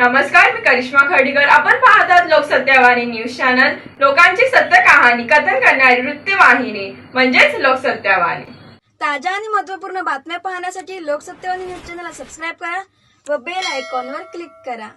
नमस्कार मी करिश्मा खर्डीकर आपण पाहतात लोकसत्यावाणी न्यूज चॅनल. लोकांची सत्य कहाणी कथन करणारी वृत्तवाहिनी म्हणजेच लोकसत्यावाणी. ताज्या आणि महत्त्वपूर्ण बातम्या पाहण्यासाठी लोकसत्तेवाणी न्यूज चॅनलला सबस्क्राईब करा व बेल आयकॉनवर क्लिक करा.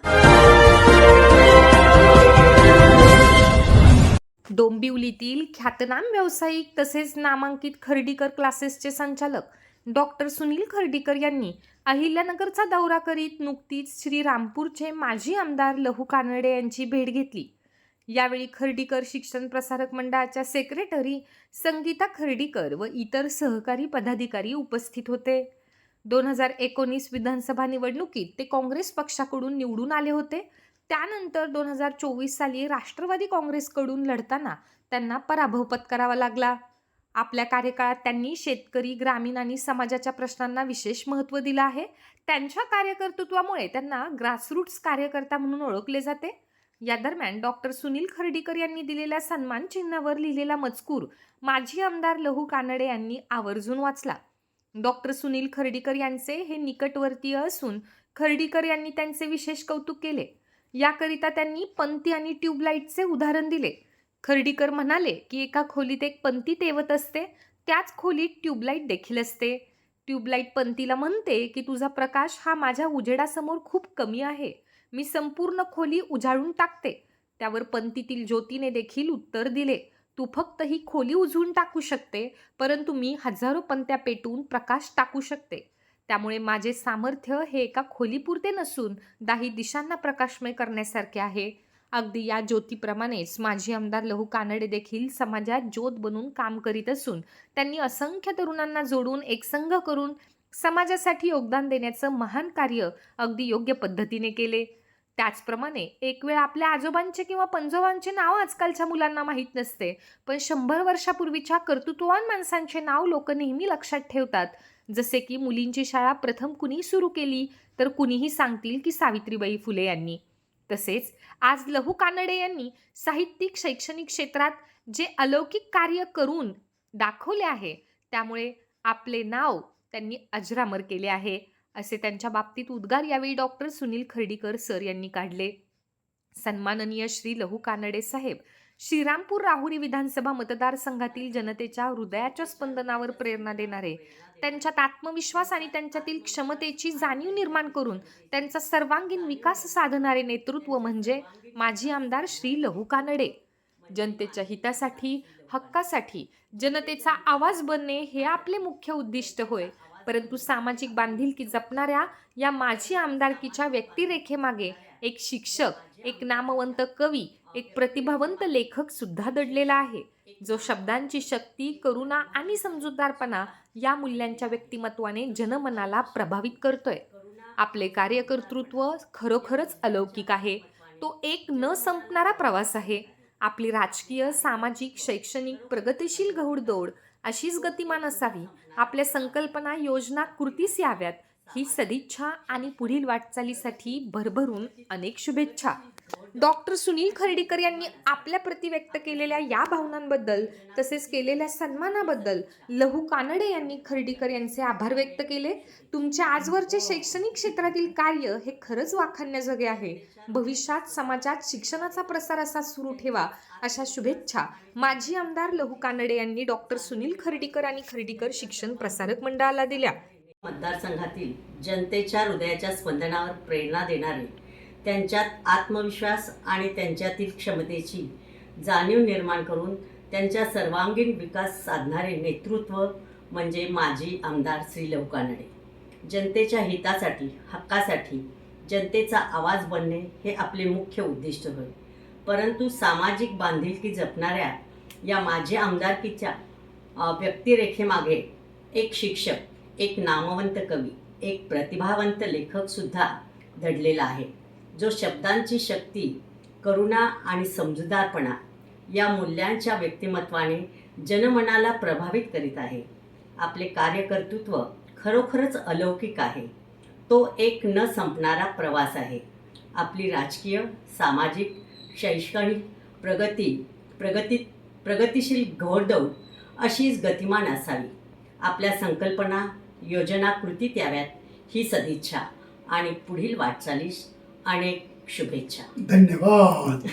डोंबिवलीतील ख्यातनाम व्यावसायिक तसेच नामांकित खर्डीकर क्लासेसचे संचालक डॉक्टर सुनील खर्डीकर यांनी अहिल्यानगरचा दौरा करीत नुकतीच श्रीरामपूरचे माजी आमदार लहू कानडे यांची भेट घेतली. यावेळी खर्डीकर शिक्षण प्रसारक मंडळाच्या सेक्रेटरी संगीता खर्डीकर व इतर सहकारी पदाधिकारी उपस्थित होते. दोन हजार एकोणीस विधानसभा निवडणुकीत ते काँग्रेस पक्षाकडून निवडून आले होते. त्यानंतर दोन हजार चोवीस साली राष्ट्रवादी काँग्रेसकडून लढताना त्यांना पराभव पत्करावा लागला. आपल्या कार्यकाळात त्यांनी शेतकरी ग्रामीण आणि समाजाच्या प्रश्नांना विशेष महत्त्व दिलं आहे. त्यांच्या कार्यकर्तृत्वामुळे त्यांना ग्रासरूट्स कार्यकर्ता म्हणून ओळखले जाते. या दरम्यान डॉक्टर सुनील खर्डीकर यांनी दिलेल्या सन्मान चिन्हावर लिहिलेला मजकूर माजी आमदार लहू कानडे यांनी आवर्जून वाचला. डॉक्टर सुनील खर्डीकर यांचे हे निकटवर्तीय असून खर्डीकर यांनी त्यांचे विशेष कौतुक केले. याकरिता त्यांनी पंती आणि ट्यूबलाईटचे उदाहरण दिले. खर्डीकर म्हणाले की एका खोलीत एक पंती तेवत असते. त्याच खोलीत ट्यूबलाईट देखील असते. ट्यूबलाईट पंतीला म्हणते की तुझा प्रकाश हा माझ्या उजेडासमोर खूप कमी आहे. मी संपूर्ण खोली उजाळून टाकते. त्यावर पंतीतील ज्योतीने देखील उत्तर दिले. तू फक्त ही खोली उजळून टाकू शकते परंतु मी हजारो पंत्या पेटून प्रकाश टाकू शकते. त्यामुळे माझे सामर्थ्य हे एका खोलीपुरते नसून दाही दिशांना प्रकाशमय करण्यासारखे आहे. अगदी या ज्योतीप्रमाणेच माजी आमदार लहू कानडे देखील समाजात ज्योत बनून काम करीत असून त्यांनी असंख्य तरुणांना जोडून एकसंघ करून समाजासाठी योगदान देण्याचं महान कार्य अगदी योग्य पद्धतीने केले. त्याचप्रमाणे एक वेळ आपल्या आजोबांचे किंवा पंजोबांचे नाव आजकालच्या मुलांना माहीत नसते पण शंभर वर्षापूर्वीच्या कर्तृत्ववान माणसांचे नाव लोक नेहमी लक्षात ठेवतात. जसे की मुलींची शाळा प्रथम कुणी सुरू केली तर कुणीही सांगतील की सावित्रीबाई फुले यांनी. तसेच आज लहू कानडे यांनी साहित्यिक शैक्षणिक क्षेत्रात जे अलौकिक कार्य करून दाखवले आहे त्यामुळे आपले नाव त्यांनी अजरामर केले आहे असे त्यांच्या बाबतीत उद्गार यावेळी डॉक्टर सुनील खर्डीकर सर यांनी काढले. सन्माननीय श्री लहू कानडे साहेब श्रीरामपूर राहुरी विधानसभा मतदारसंघातील जनतेच्या हृदयाच्या स्पंदनावर प्रेरणा देणारे त्यांच्यात आत्मविश्वास आणि त्यांच्यातील क्षमतेची जाणीव निर्माण करून त्यांचा सर्वांगीण विकास साधणारे नेतृत्व म्हणजे माजी आमदार श्री लहू कानडे. जनतेच्या हितासाठी हक्कासाठी जनतेचा आवाज बनणे हे आपले मुख्य उद्दिष्ट होय. परंतु सामाजिक बांधिलकी जपणाऱ्या या माजी आमदारकीच्या व्यक्तिरेखेमागे एक शिक्षक एक नामवंत कवी एक प्रतिभावंत लेखक सुद्धा दडलेला आहे. जो शब्दांची शक्ती करुणा आणि समजूतदारपणा या मूल्यांच्या व्यक्तिमत्वाने जनमनाला प्रभावित करतोय. आपले कार्यकर्तृत्व खरोखरच अलौकिक आहे. तो एक न संपणारा प्रवास आहे. आपली राजकीय सामाजिक शैक्षणिक प्रगतिशील घौडदौड अशीच गतिमान असावी. आपल्या संकल्पना योजना कृतीस याव्यात. ही सदिच्छा आणि पुढील वाटचालीसाठी भरभरून अनेक शुभेच्छा. डॉक्टर सुनील खर्डीकर यांनी आपल्या प्रती व्यक्त केलेल्या या भावनांबद्दल तसेच केलेल्या सन्मानाबद्दल लहू कानडे यांनी खर्डीकर यांचे आभार व्यक्त केले. तुमच्या आजवरचे शैक्षणिक क्षेत्रातील कार्य हे खरंच वाखाणण्याजोगे आहे. भविष्यात समाजात शिक्षणाचा प्रसार असा सुरू ठेवा अशा शुभेच्छा माजी आमदार लहू कानडे यांनी डॉक्टर सुनील खर्डीकर आणि खर्डीकर शिक्षण प्रसारक मंडळाला दिल्या. मतदारसंघातील जनतेच्या हृदयाच्या स्पंदनावर प्रेरणा देणारे त्यांच्यात आत्मविश्वास आणि त्यांच्यातील क्षमतेची जाणीव निर्माण करून त्यांच्या सर्वांगीण विकास साधणारे नेतृत्व म्हणजे माजी आमदार श्री लवकानडे. जनतेच्या हितासाठी हक्कासाठी जनतेचा आवाज बनणे हे आपले मुख्य उद्दिष्ट होय. परंतु सामाजिक बांधिलकी जपणाऱ्या या माजी आमदारकीच्या व्यक्तिरेखेमागे एक शिक्षक एक नामवंत कवी एक प्रतिभावंत लेखकसुद्धा दडलेला आहे. जो शब्दांची शक्ती करुणा आणि समजूदारपणा या मूल्यांच्या व्यक्तिमत्वाने जनमनाला प्रभावित करीत आहे. आपले कार्यकर्तृत्व खरोखरच अलौकिक आहे. तो एक न संपणारा प्रवास आहे. आपली राजकीय सामाजिक शैक्षणिक प्रगती प्रगती प्रगतिशील घोडदौड अशीच गतिमान असावी. आपल्या संकल्पना योजना कृतीत याव्यात ही सदिच्छा. आणि पुढील वाटचालीस अनेक शुभेच्छा. धन्यवाद.